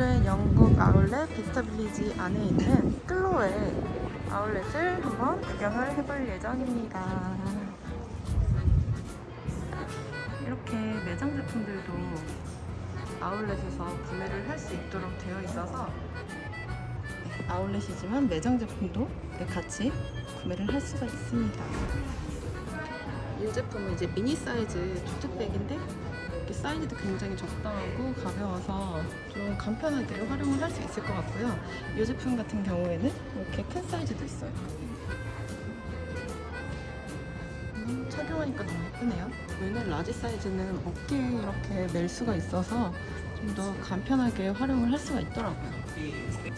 오늘은 영국 아울렛 비스타빌리지 안에 있는 클로에 아울렛을 한번 구경을 해볼 예정입니다. 이렇게 매장 제품들도 아울렛에서 구매를 할 수 있도록 되어 있어서 네, 아울렛이지만 매장 제품도 네, 같이 구매를 할 수가 있습니다. 이 제품은 이제 미니 사이즈 투트백인데 이렇게 사이즈도 굉장히 적당하고 가벼워서 좀 간편하게 활용을 할 수 있을 것 같고요. 이 제품 같은 경우에는 이렇게 큰 사이즈도 있어요. 음, 착용하니까 너무 예쁘네요. 얘는 라지 사이즈는 어깨에 이렇게 멜 수가 있어서 좀 더 간편하게 활용을 할 수가 있더라고요. 이렇게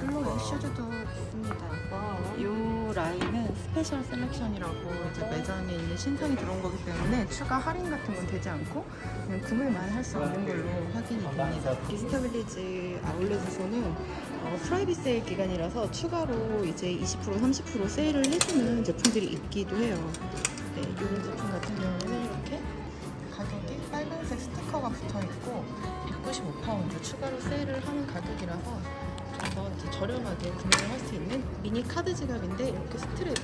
끌로의 슈즈도 있습니다. 이 라인은 스페셜 셀렉션이라고 이제 매장에 있는 신상이 들어온 거기 때문에 추가 할인 같은 건 되지 않고 그냥 구매만 할 수 있는 걸로 확인이 됩니다. 비스타빌리지 아울렛 에서는 어, 프라이빗 세일 기간이라서 추가로 이제 20% 30% 세일을 해주는 제품들이 있기도 해요. 네, 이런 제품 같은 경우는 이렇게 가격이 빨간색 스티커가 붙어 있고 195파운드 추가로 세일을 하는 가격이라서 좀더 이제 저렴하게 구매를 할 수 있는 미니 카드 지갑인데 이렇게 스트랩이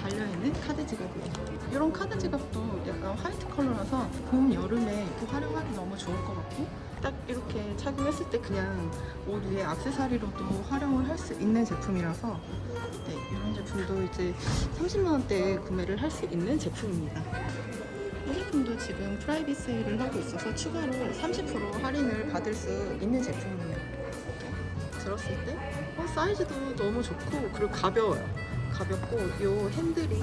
달려있는 카드 지갑이에요. 이런 카드 지갑도 약간 화이트 컬러라서 봄, 여름에 이렇게 활용하기 너무 좋을 것 같고 딱 이렇게 착용했을 때 그냥 옷 위에 액세서리로도 활용을 할 수 있는 제품이라서 네, 이런 제품도 이제 30만 원대에 구매를 할 수 있는 제품입니다. 이 제품도 지금 프라이빗 세일을 하고 있어서 추가로 30% 할인을 받을 수 있는 제품이에요. 들었을 때 어, 사이즈도 너무 좋고 그리고 가벼워요. 가볍고 이 핸들이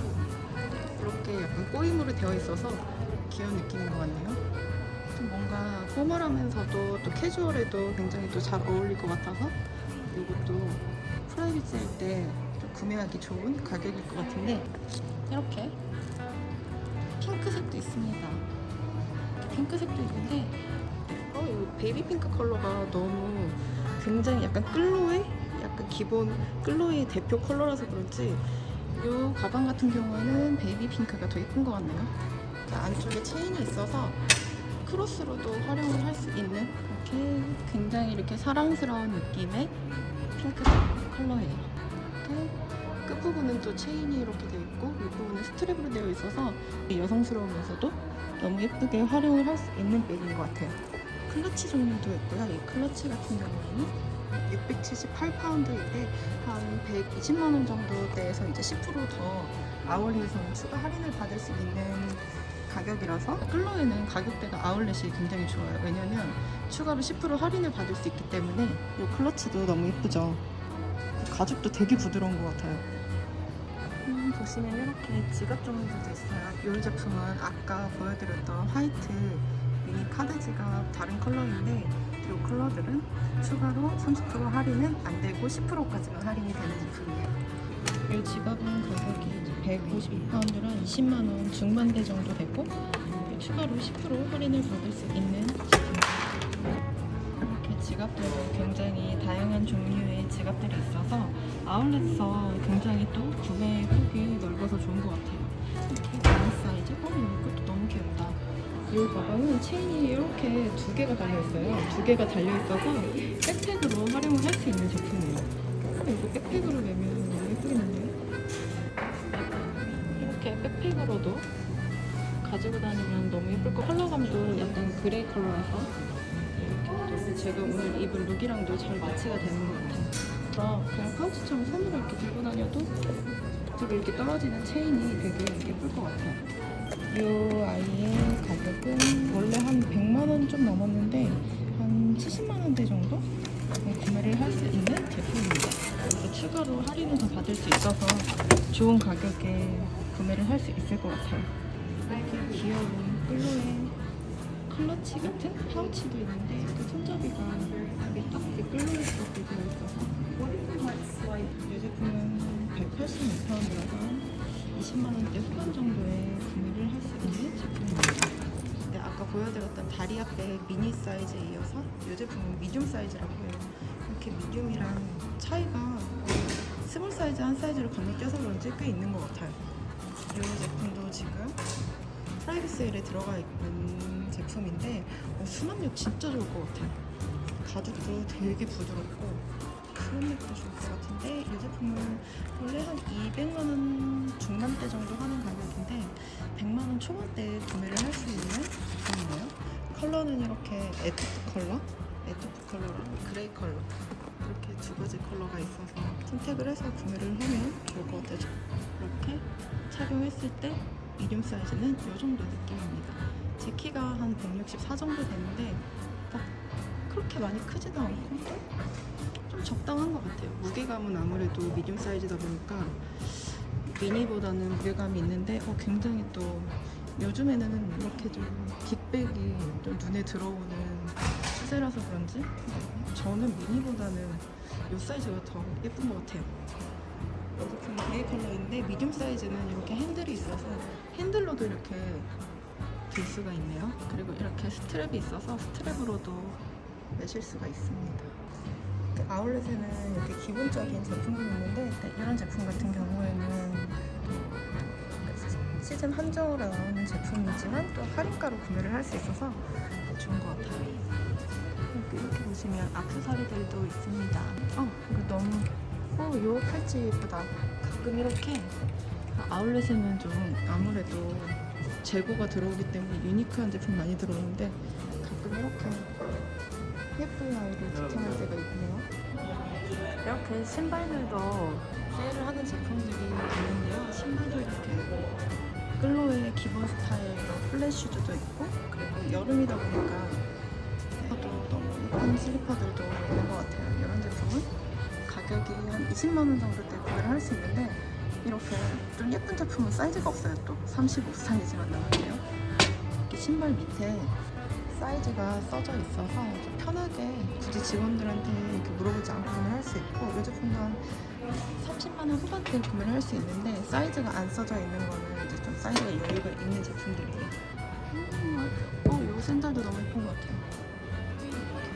이렇게 약간 꼬임으로 되어 있어서 귀여운 느낌인 것 같네요. 좀 뭔가 포멀하면서도 또 캐주얼에도 굉장히 또 잘 어울릴 것 같아서 이것도 프라이빗 세일 때좀 구매하기 좋은 가격일 것 같은데 이렇게 핑크색도 있습니다. 핑크색도 있는데 어, 이 베이비 핑크 컬러가 너무 굉장히 약간 끌로의 약간 기본 끌로의 대표 컬러라서 그런지 이 가방 같은 경우에는 베이비 핑크가 더 예쁜 것 같네요. 자, 안쪽에 체인이 있어서 크로스로도 활용을 할 수 있는 이렇게 굉장히 이렇게 사랑스러운 느낌의 핑크색 컬러예요. 이렇게 끝부분은 또 체인이 이렇게 되어 있고 윗부분은 스트랩으로 되어 있어서 여성스러우면서도 너무 예쁘게 활용을 할 수 있는 백인 것 같아요. 클러치 종류도 있고요. 이 클러치 같은 경우에는 678파운드인데 한 120만 원 정도 대에서 이제 10%더 아울렛에서는 추가 할인을 받을 수 있는 가격이라서 클로에는 가격대가 아울렛이 굉장히 좋아요. 왜냐면 추가로 10% 할인을 받을 수 있기 때문에 이 클러치도 너무 예쁘죠. 가죽도 되게 부드러운 것 같아요. 음, 보시면 이렇게 지갑 종류도 있어요. 이 제품은 아까 보여드렸던 화이트 미니 카드 지갑 다른 컬러인데 이 컬러들은 추가로 30% 할인은 안 되고 10%까지만 할인이 되는 제품이에요. 이 지갑은 가격이 152파운드랑 20만 원 중반대 정도 되고 추가로 10% 할인을 받을 수 있는 제품입니다. 이렇게 지갑들도 굉장히 다양한 종류의 지갑들이 있어서 아울렛에서 굉장히 또 구매 폭이 넓어서 좋은 것 같아요. 이렇게 미니 사이즈, 어 이것도 너무 귀엽다. 이 가방은 체인이 이렇게 두 개가 달려 있어요. 두 개가 달려 있어서 백팩으로 활용을 할 수 있는 제품이에요. 어, 이거 백팩으로 내면 너무 예쁘겠는데요? 이렇게 백팩으로도 가지고 다니면 너무 예쁠 거 컬러감도 약간 그레이 컬러라서 이렇게 또 제가 오늘 입은 룩이랑도 잘 마치가 되는 것 같아요. 그래서 그냥 파우치처럼 손으로 이렇게 들고 다녀도 뒤로 이렇게 떨어지는 체인이 되게 예쁠 것 같아요. 이 아이 의 가격은 원래 한 100만 원 좀 넘었는데 한 70만 원대 정도 구매를 할 수 있는 제품입니다. 추가로 할인을 더 받을 수 있어서 좋은 가격에 구매를 할 수 있을 것 같아요. 이렇게 귀여운 끌로의 클러치 같은 파우치도 있는데 그 손잡이가 여기 딱 이렇게 끌로에 이렇게 되어 있어서 이 제품은 186파운드라서 20만 원대 후반 정도에 구매를 할 수 있는 제품입니다. 네, 아까 보여드렸던 다리아백 미니 사이즈에 이어서 이 제품은 미디움 사이즈라고 해요. 이렇게 미디움이랑 차이가 스몰 사이즈 한 사이즈를 건너뛰어서 그런지 꽤 있는 것 같아요. 이 제품도 지금 프라이빗 세일에 들어가 있는 제품인데 어, 수납력 진짜 좋을 것 같아요. 가죽도 되게 부드럽고 수납력도 좋을 것 같은데 이 제품은 원래 한 200만 원 중반대 정도 하는 가격인데 100만 원 초반대에 구매를 할 수 있는. 컬러는 이렇게 에투프 컬러, 에투프 컬러랑 그레이 컬러 이렇게 두 가지 컬러가 있어서 선택을 해서 구매를 하면 좋을 것 같아요. 이렇게 착용했을 때 미디움 사이즈는 이 정도 느낌입니다. 제 키가 한 164 정도 되는데 막 그렇게 많이 크지도 않고 좀 적당한 것 같아요. 무게감은 아무래도 미디움 사이즈다 보니까 미니보다는 무게감이 있는데 어, 굉장히 또 요즘에는 이렇게 좀 빅백이 좀 눈에 들어오는 추세라서 그런지 저는 미니보다는 이 사이즈가 더 예쁜 것 같아요. 이 제품 그레이 컬러인데 미디움 사이즈는 이렇게 핸들이 있어서 핸들로도 이렇게 들 수가 있네요. 그리고 이렇게 스트랩이 있어서 스트랩으로도 매실 수가 있습니다. 그 아울렛에는 이렇게 기본적인 제품들이 있는데 이런 제품 같은 경우에는 또 시즌 한정으로 나오는 제품이지만 또 할인가로 구매를 할 수 있어서 좋은 것 같아요. 이렇게, 이렇게 보시면 악세사리들도 있습니다. 어, 이거 너무 어, 요 팔찌 예쁘다. 가끔 이렇게 아울렛에는 좀 아무래도 재고가 들어오기 때문에 유니크한 제품 많이 들어오는데 가끔 이렇게 예쁜 아이를 지탱할 때가 있네요. 이렇게 신발들도 세일을 하는 제품들이 있는데요. 신발도 이렇게 끌로의 기본 스타일로 플랫 슈즈도 있고 그리고 여름이다 보니까 또 너무 예쁜 슬리퍼들도 있는 것 같아요. 이런 제품은 가격이 한 20만 원 정도대 구매를 할 수 있는데 이렇게 좀 예쁜 제품은 사이즈가 없어요. 또 35 사이즈만 나왔네요. 이렇게 신발 밑에 사이즈가 써져 있어서 좀 편하게 굳이 직원들한테 이렇게 물어보지 않고 구매할 수 있고 이 제품도 한 30만 원 후반대에 구매를 할 수 있는데 사이즈가 안 써져 있는 거는 이제 좀 사이즈가 여유가 있는 제품들이에요. 음, 어, 이 샌들도 너무 예쁜 것 같아요.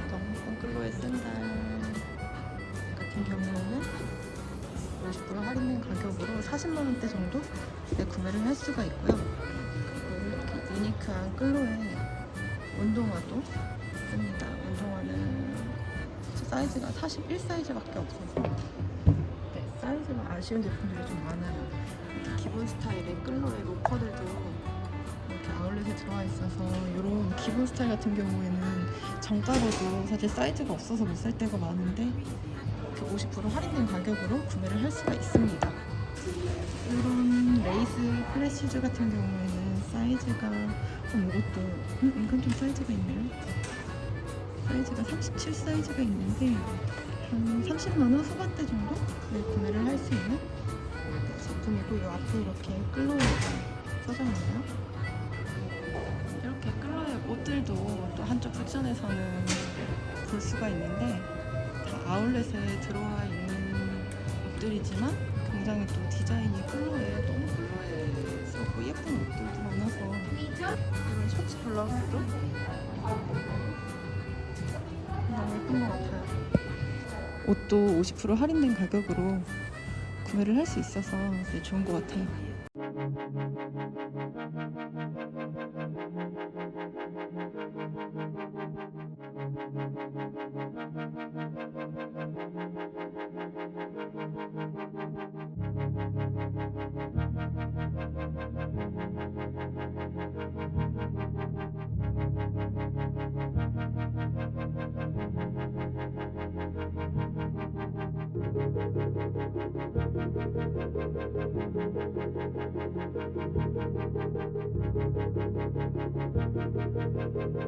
너무 예쁜 끌로의 샌들 같은 경우에는 50% 할인된 가격으로 40만 원대 정도 에 구매를 할 수가 있고요. 이렇게 유니크한 끌로의 운동화도 있습니다. 운동화는 사이즈가 41 사이즈밖에 없어서 네, 사이즈가 아쉬운 제품들이 좀 많아요. 기본 스타일의 끌로의 로퍼들도 이렇게 아울렛에 들어와 있어서 이런 기본 스타일 같은 경우에는 정가로도 사실 사이즈가 없어서 못 살 때가 많은데 이렇게 50% 할인된 가격으로 구매를 할 수가 있습니다. 이런 레이스 플래시즈 같은 경우에는 사이즈가 어, 이것도 음, 이건 좀 사이즈가 있네요. 사이즈가 37 사이즈가 있는데 한 30만 원 후반대 정도 네, 구매를 할 수 있는 제품이고 이 앞에 이렇게 끌로이가 써져 있네요. 이렇게 끌로의 옷들도 또 한쪽 섹션에서는 볼 수가 있는데 다 아울렛에 들어와 있는 옷들이지만 굉장히 또 디자인이 끌로에 너무 끌로에스럽고 예쁜 옷들도 많아서 이런 셔츠 블라우스도 너무 예쁜 것 같아요. 옷도 50% 할인된 가격으로 구매를 할 수 있어서 네, 좋은 것 같아요.